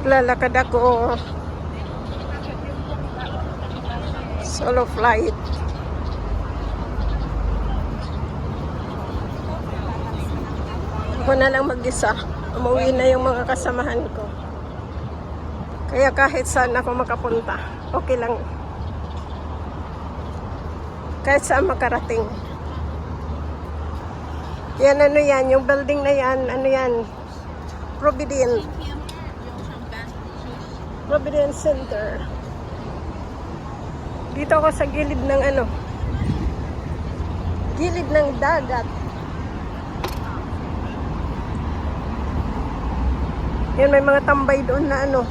Lalakad ako. Solo flight. Ako na lang mag-isa. Umuwi na yung mga kasamahan ko. Kaya kahit saan ako makapunta, okay lang. Kahit saan makarating. Yan ano yan, yung building na yan, ano yan, Providence. Providence Center. Dito ako sa gilid ng ano, gilid ng dagat. Yan, may mga tambay doon na ano,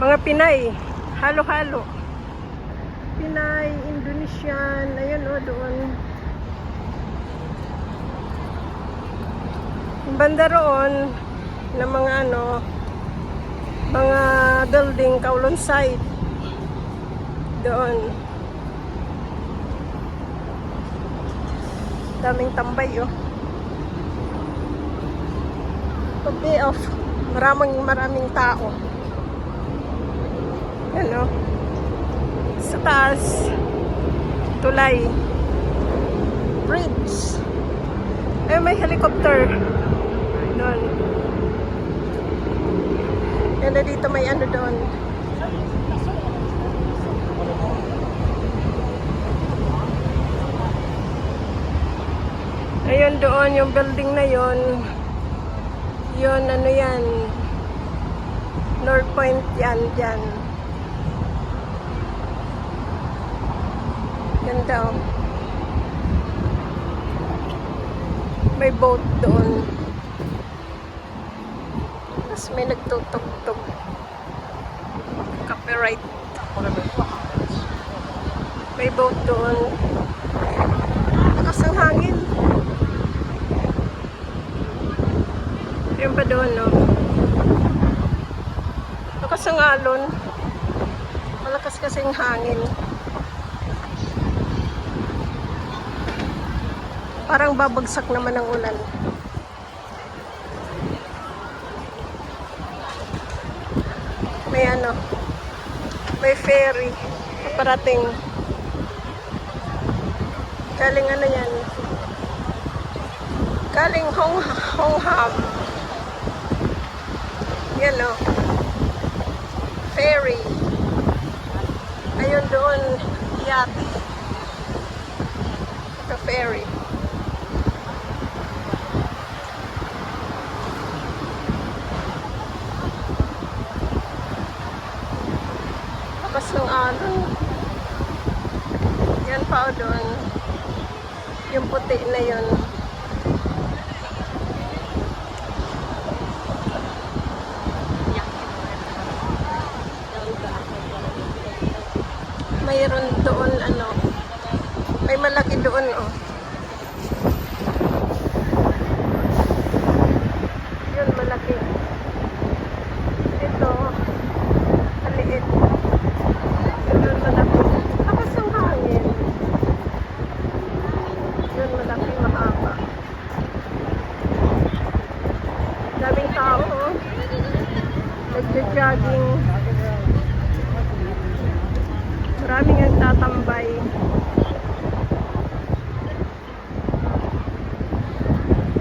mga Pinay, halo-halo. Pinay, Indonesian, ayun o, doon. Yung banda roon, ng mga ano, mga building, Kowloon side. Doon. Daming tambay, oh. Pag day off, maraming maraming tao. Yan, oh. Sa taas, tulay. Bridge. Eh, may helicopter. Doon. Yan na dito may ano doon. Ayun doon, yung building na yon. Yun, ano yan. North Point yan, dyan. Ganda oh. May boat doon. Tapos may nagtutugtog. Copyright. May boat doon. Lakas ang hangin. Yung pa doon, no? Lakas ang alon. Malakas kasing hangin. Parang babagsak naman ang ulan. May ano, may ferry. Parating. Galing ano yan? Galing Hong, Hong Ham. Yan o. Ferry. Ayun doon, yacht. Ito ferry. Alon. Yan pa o doon. Yung puti na yun. Mayroon doon ano. May malaki doon oh. Yun malaki. Ito. Maliit. Yun malaki. Tapos ang hangin. Yun malaki mahaba. Daming tao oh. Nagja-jogging. Maraming ang tatambay.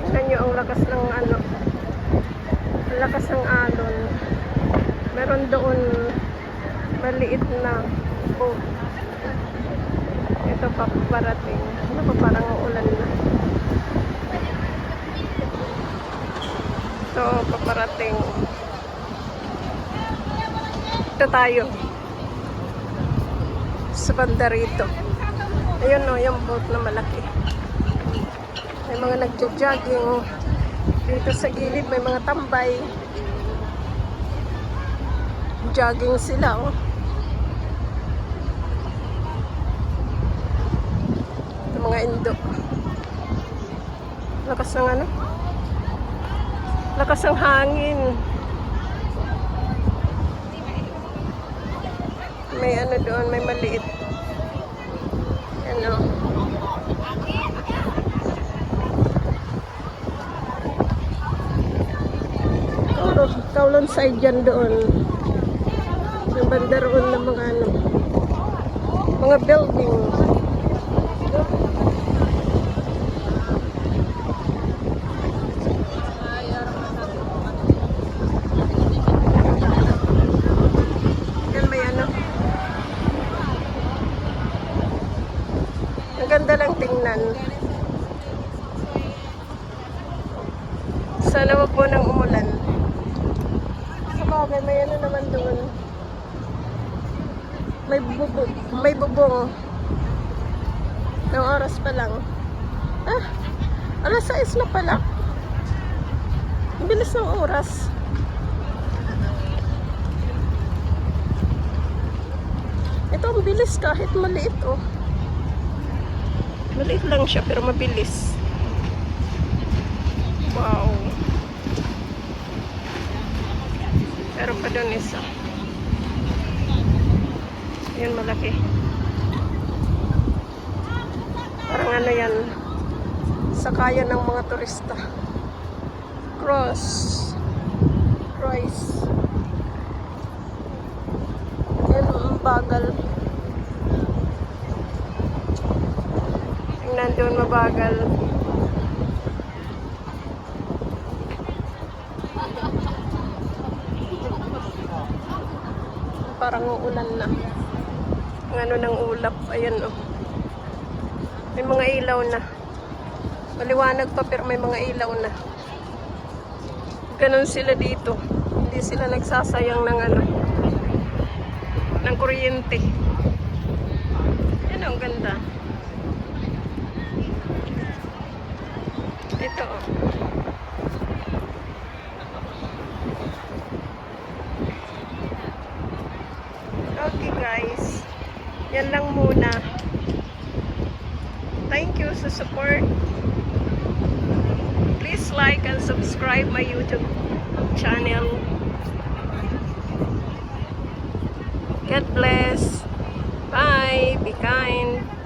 Tingnan nyo ang lakas ng ano. Ang lakas ng alon. Meron doon maliit na boat. Ito pa parating. Ano pa parang ulan na. Ito paparating. Ito tayo sa banda. Ayun o, yung boat na malaki. May mga nagja-jogging. Dito sa gilid may mga tambay. Jogging sila oh. Ito mga indo. Lakas ng ano? Lakas ng hangin. May ano doon, may maliit. Ano? Kowloon side yan doon. Yung banda roon ng mga ano, mga building. Yan may ano. Ang ganda lang tingnan. Sana wag po nang umulan. Sa bagay, may ano naman doon. May bubong. May bubong. Ng oras pa lang. Ah, alas 6 na pala. Ang bilis ng oras. Ito ang bilis kahit maliit oh. Maliit lang siya pero mabilis. Wow. Pero pa doon isa. Yun malaki. Parang ano yan. Sakayan ng mga turista. Cross. Cross. Yan ang bagal. Tingnan doon mabagal. Parang uulan na. Ano ng ulap. Ayan oh. May mga ilaw na. Maliwanag pa pero may mga ilaw na. Ganon sila dito. Hindi sila nagsasayang ng ano ng kuryente. Yan ang ganda. Ito oh. Okay guys. Yan lang muna. Thank you sa support. Please like and subscribe my YouTube channel. God bless. Bye. Be kind.